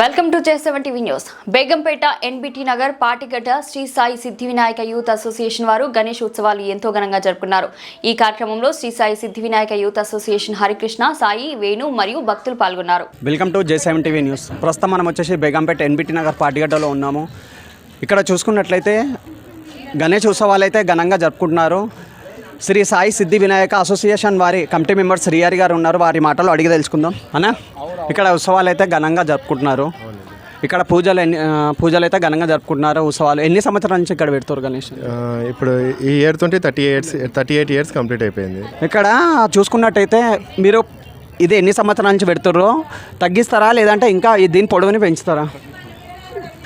Welcome to చేసేవన్ TV news. Begumpet NBT Nagar Patigadda Shri Sai Siddhi Vinayaka youth association వారు గణేష్ ఉత్సవాలు ఎంతో ఘనంగా జరుపుకున్నారు. ఈ కార్యక్రమంలో శ్రీ సాయి సిద్ధి వినాయక యూత్ అసోసియేషన్ హరికృష్ణ సాయి వేణు మరియు భక్తులు పాల్గొన్నారు. Welcome to J seven TV news. ప్రస్తుతం మనం వచ్చేసి బేగంపేట ఎన్బిటి నగర్ పాటిగడ్డలో ఉన్నాము. ఇక్కడ చూసుకున్నట్లయితే గణేష్ ఉత్సవాలు అయితే ఘనంగా జరుపుకుంటున్నారు. శ్రీ సాయి సిద్ధి వినాయక అసోసియేషన్ వారి కమిటీ మెంబర్స్ శ్రీహరి గారు ఉన్నారు. వారి మాటలు అడిగి తెలుసుకుందాం. అన్న? ఇక్కడ ఉత్సవాలు అయితే ఘనంగా జరుపుకుంటున్నారు. ఇక్కడ పూజలు ఎన్ని పూజలు అయితే ఘనంగా జరుపుకుంటున్నారు ఉత్సవాలు. ఎన్ని సంవత్సరాల నుంచి ఇక్కడ పెడతారు గణేష్? ఇప్పుడు ఈ ఇయర్ తోటి thirty years thirty eight years complete అయిపోయింది. ఇక్కడ చూసుకున్నట్టయితే మీరు ఇది ఎన్ని సంవత్సరాల నుంచి పెడుతుర్రో తగ్గిస్తారా లేదంటే ఇంకా దీని పొడవుని పెంచుతారా?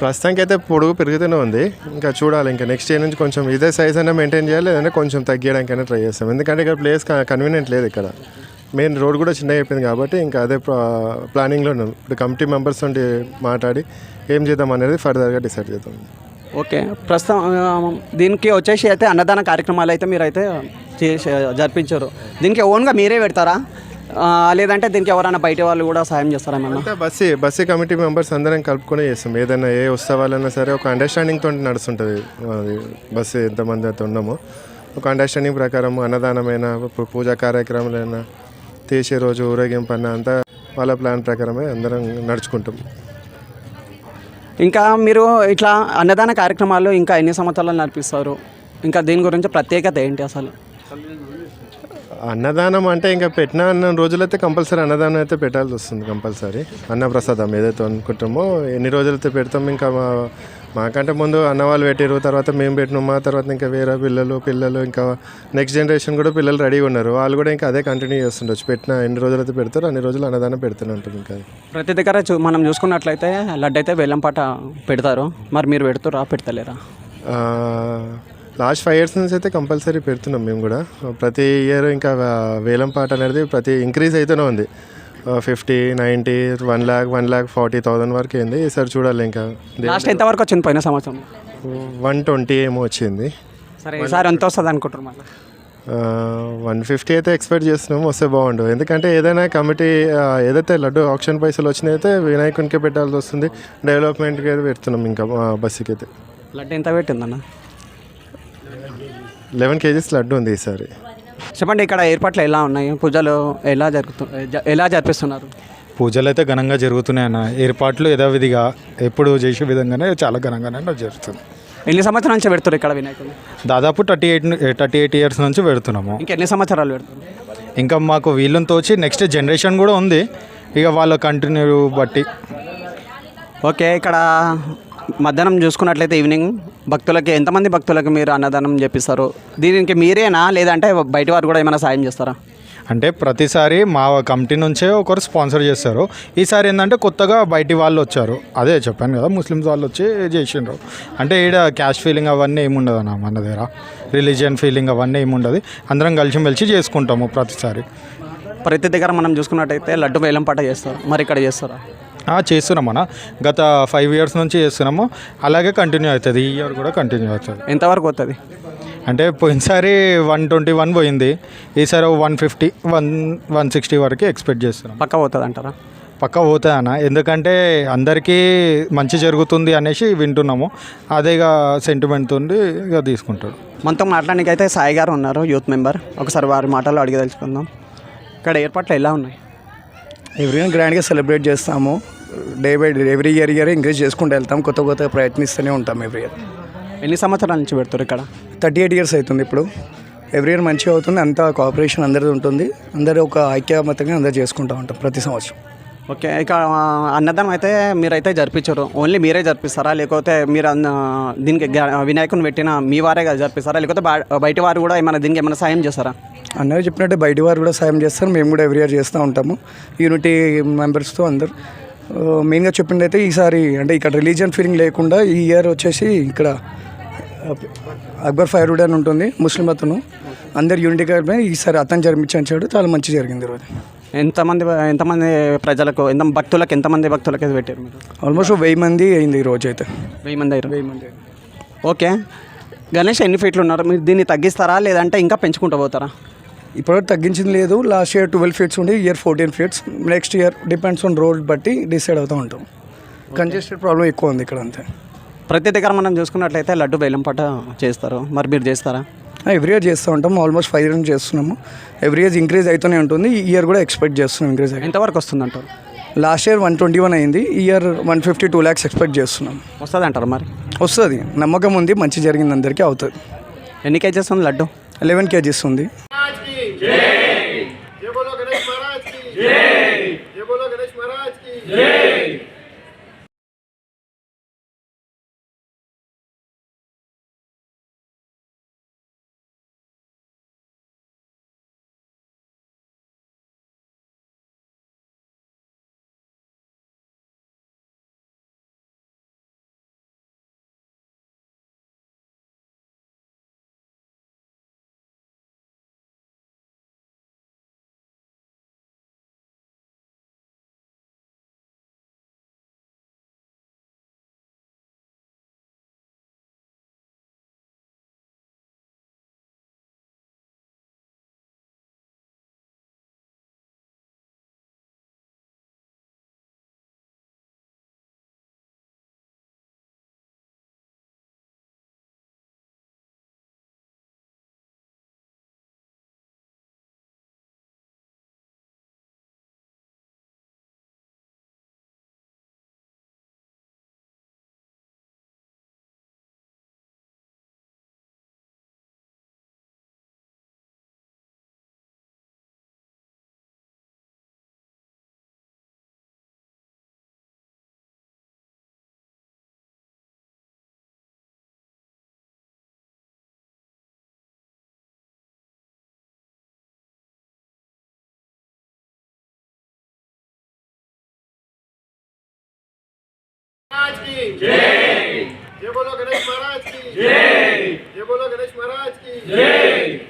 ప్రస్తుతానికి అయితే పొడుగు పెరుగుతూనే ఉంది. ఇంకా చూడాలి ఇంకా నెక్స్ట్ ఇయర్ నుంచి కొంచెం ఇదే సైజ్ అయినా మెయింటైన్ చేయాలి లేదంటే కొంచెం తగ్గించడానికైనా ట్రై చేస్తాం. ఎందుకంటే ఇక్కడ ప్లేస్ కన్వీనియంట్ లేదు ఇక్కడ. మెయిన్ రోడ్ కూడా చిన్నగా అయిపోయింది కాబట్టి ఇంకా అదే ప్లానింగ్లో ఉన్నాం. ఇప్పుడు కమిటీ మెంబర్స్ తోటి మాట్లాడి ఏం చేద్దాం అనేది ఫర్దర్గా డిసైడ్ చేద్దాం. ఓకే. ప్రస్తుతం దీనికి వచ్చేసి అయితే అన్నదాన కార్యక్రమాలు అయితే మీరు అయితే చేసి జరిపించారు. దీనికి ఓన్గా మీరే పెడతారా? లేదంటే దీనికి ఎవరైనా బయట వాళ్ళు కూడా సాయం చేస్తారా అంతా బస్సీ బస్సీ కమిటీ మెంబర్స్ అందరం కలుపుకొని చేస్తాం. ఏదైనా ఏ ఉత్సవాలైనా సరే ఒక అండర్స్టాండింగ్ తోటి నడుస్తుంటుంది. బస్సు ఎంతమంది అయితే ఉన్నామో. ఒక అండర్స్టాండింగ్ ప్రకారం అన్నదానమైన పూజా కార్యక్రమాలైనా తీసే రోజు ఊరేగింపు అన్న అంతా వాళ్ళ ప్లాన్ ప్రకారమే అందరం నడుచుకుంటాం. ఇంకా మీరు ఇట్లా అన్నదాన కార్యక్రమాలు ఇంకా ఎన్ని సంవత్సరాలు నడిపిస్తారు? ఇంకా దీని గురించి ప్రత్యేకత ఏంటి అసలు? అన్నదానం అంటే ఇంకా పెట్టిన అన్న రోజులైతే కంపల్సరీ అన్నదానం అయితే పెట్టాల్సి వస్తుంది కంపల్సరీ. అన్నప్రసాదం ఏదైతే అనుకుంటామో ఎన్ని రోజులైతే పెడతాం ఇంకా మాకంటే ముందు అన్న వాళ్ళు పెట్టారు తర్వాత మేము పెట్టినాం మా తర్వాత ఇంకా వేరే పిల్లలు పిల్లలు ఇంకా నెక్స్ట్ జనరేషన్ కూడా పిల్లలు రెడీగా ఉన్నారు. వాళ్ళు కూడా ఇంకా అదే కంటిన్యూ చేస్తుండొచ్చు. పెట్టిన ఎన్ని రోజులైతే పెడతారో అన్ని రోజులు అన్నదానం పెడుతూనే ఉంటాం ఇంకా. ప్రతి దగ్గర మనం చూసుకున్నట్లయితే లడ్డు అయితే వేలంపాట పెడతారు. మరి మీరు పెడుతురా పెడతలేరా? లాస్ట్ ఫైవ్ ఇయర్స్ నుంచి అయితే కంపల్సరీ పెడుతున్నాం మేము కూడా. ప్రతి ఇయర్ ఇంకా వేలం పాట అనేది ప్రతి ఇంక్రీజ్ అయితేనే ఉంది. Fifty ninety one lakh one lakh forty thousand వరకు అయింది. ఈసారి చూడాలి ఇంకా. లాస్ట్ ఎంత వరకు వచ్చింది పోయిన సంవత్సరం? వన్ ట్వంటీ ఏమో వచ్చింది. సరే ఈసారి ఎంత వస్తుంది అనుకుంటారు మళ్ళీ? వన్ ఫిఫ్టీ అయితే ఎక్స్పెక్ట్ చేస్తున్నాం వస్తే బాగుండు. ఎందుకంటే ఏదైనా కమిటీ ఏదైతే లడ్డు ఆప్షన్ పైసలు వచ్చినాయి అయితే వినాయకునికే పెట్టాల్సి వస్తుంది. డెవలప్మెంట్కి అయితే పెడుతున్నాం ఇంకా బస్సుకి అయితే. లడ్డు ఎంత పెట్టిందన్న? లెవెన్ కేజీస్ లడ్డు ఉంది ఈసారి. చెప్పండి ఇక్కడ ఏర్పాట్లు ఎలా ఉన్నాయి? పూజలు ఎలా జరుగుతు ఎలా జరిపిస్తున్నారు? పూజలు అయితే ఘనంగా జరుగుతున్నాయి అన్న. ఏర్పాట్లు యథావిధిగా ఎప్పుడు చేసే విధంగానే చాలా ఘనంగానే జరుగుతుంది. ఎన్ని సంవత్సరాల నుంచి పెడుతున్నారు ఇక్కడ వినాయకుడు దాదాపు thirty eight thirty eight years నుంచి పెడుతున్నాము. ఇంకెన్ని సంవత్సరాలు పెడుతున్నారు ఇంకా మాకు వీళ్ళని తోచి నెక్స్ట్ జనరేషన్ కూడా ఉంది. ఇక వాళ్ళ కంటిన్యూ బట్టి. ఓకే ఇక్కడ మధ్యాహ్నం చూసుకున్నట్లయితే ఈవినింగ్ భక్తులకి ఎంతమంది భక్తులకి మీరు అన్నదానం చేపిస్తారు? దీనికి మీరేనా? లేదంటే బయట వారు కూడా ఏమైనా సాయం చేస్తారా? అంటే ప్రతిసారి మా కమిటీ నుంచే ఒకరు స్పాన్సర్ చేస్తారు. ఈసారి ఏంటంటే కొత్తగా బయటి వాళ్ళు వచ్చారు. అదే చెప్పాను కదా ముస్లిమ్స్ వాళ్ళు వచ్చి చేసిండ్రు. అంటే ఈడ క్యాష్ ఫీలింగ్ అవన్నీ ఏముండదు అన్న మన దగ్గర. రిలీజియన్ ఫీలింగ్ అవన్నీ ఏముండదు అందరం కలిసిమెలిసి చేసుకుంటాము ప్రతిసారి. ప్రతి దగ్గర మనం చూసుకున్నట్టయితే లడ్డు వేలం పాట చేస్తారు. మరి ఇక్కడ చేస్తారా? చేస్తున్నాం అన్న. గత ఫైవ్ ఇయర్స్ నుంచి చేస్తున్నాము. అలాగే కంటిన్యూ అవుతుంది. ఈ ఇయర్ కూడా కంటిన్యూ అవుతుంది. ఎంతవరకు వస్తుంది అంటే పోయినసారి వన్ ట్వంటీ వన్ పోయింది. ఈసారి one fifty one one sixty వరకు ఎక్స్పెక్ట్ చేస్తున్నాం. పక్క పోతుంది అంటారా? పక్కా పోతుంది అన్న. ఎందుకంటే అందరికీ మంచి జరుగుతుంది అనేసి వింటున్నాము. అదేగా సెంటిమెంట్ ఉంది ఇక తీసుకుంటాడు. మనతో మాట్లాడడానికి అయితే సాయి గారు ఉన్నారు యూత్ మెంబర్ ఒకసారి వారి మాటలు అడిగి తెలుసుకుందాం. ఇక్కడ ఏర్పాట్లు ఎలా ఉన్నాయి? ఎవ్రీ ఇయర్ గ్రాండ్గా సెలబ్రేట్ చేస్తాము. Day by day every year year increase చేసుకుంటూ వెళ్తాం. కొత్త కొత్త ప్రయత్నిస్తూనే ఉంటాం ఎవ్రీ ఇయర్ ఎన్ని సంవత్సరాల నుంచి పెడతారు ఇక్కడ? థర్టీ ఎయిట్ ఇయర్స్ అవుతుంది ఇప్పుడు. ఎవ్రీ ఇయర్ మంచిగా అవుతుంది. అంతా కోఆపరేషన్ అందరిది ఉంటుంది. అందరూ ఒక ఐక్యమతంగా అందరూ చేసుకుంటూ ఉంటాం ప్రతి సంవత్సరం. ఓకే ఇక అన్నదానం అయితే మీరైతే జరిపించరు. ఓన్లీ మీరే జరిపిస్తారా? లేకపోతే మీరు అన్న దీనికి వినాయకుని పెట్టిన మీ వారే జరిపిస్తారా? లేకపోతే బయట వారు కూడా ఏమైనా దీనికి ఏమైనా సాయం చేస్తారా? అన్నయ్య చెప్పినట్టే బయట వారు కూడా సాయం చేస్తారు. మేము కూడా ఎవ్రీ ఇయర్ చేస్తూ ఉంటాము. యూనిటీ మెంబర్స్తో అందరు. మెయిన్గా చెప్పిండైతే ఈసారి అంటే ఇక్కడ రిలీజియన్ ఫీలింగ్ లేకుండా ఈ ఇయర్ వచ్చేసి ఇక్కడ అక్బర్ ఫైరుడ్ అని ఉంటుంది ముస్లిం అతను. అందరు యూనిటీ అయిపోయి ఈసారి అతను జరిపించాడు చాలా మంచి జరిగింది ఈరోజు. ఎంతమంది ఎంతమంది ప్రజలకు ఎంత భక్తులకు ఎంతమంది భక్తులకి పెట్టారు మీరు? ఆల్మోస్ట్ వెయ్యి మంది అయింది ఈ రోజు అయితే వెయ్యి మంది అయ్యారు? వెయ్యి మంది ఓకే. గణేష్ ఎన్ని ఫీట్లు ఉన్నారు? మీరు దీన్ని తగ్గిస్తారా? లేదంటే ఇంకా పెంచుకుంటూ పోతారా? ఇప్పటివరకు తగ్గించింది లేదు. లాస్ట్ ఇయర్ ట్వెల్వ్ ఫీట్స్ ఉండే year fourteen feets. Next year depends on road బట్టి డిసైడ్ అవుతూ ఉంటాం. కంజెస్టెడ్ ప్రాబ్లం ఎక్కువ ఉంది ఇక్కడ అంతే. ప్రతి దగ్గర మనం చూసుకున్నట్లయితే లడ్డు బెల్లం పట్ట చేస్తారు. మరి మీరు చేస్తారా? ఎవ్రీ ఇయర్ చేస్తూ ఉంటాం ఆల్మోస్ట్ ఫైవ్ ఇయర్ చేస్తున్నాము ఎవ్రీ ఇయర్ ఇంక్రీజ్ అవుతూనే ఉంటుంది ఈ ఇయర్ కూడా ఎక్స్పెక్ట్ చేస్తున్నాం ఇంక్రీజ్ అయ్యి ఎంతవరకు వస్తుందంటారు last year one twenty one అయింది ఈ year one fifty two lakhs expect చేస్తున్నాం వస్తుంది అంటారు మరి వస్తుంది నమ్మకం ఉంది మంచి జరిగింది అందరికీ అవుతుంది ఎన్ని కేజెస్ ఉంది లడ్డు లెవెన్ కేజీస్ ఉంది Maradki! Dzień! Dzień! Dzień! Dzień! Dzień! Dzień! Dzień! Dzień! Dzień! Dzień! Dzień! Dzień! Dzień! Dzień!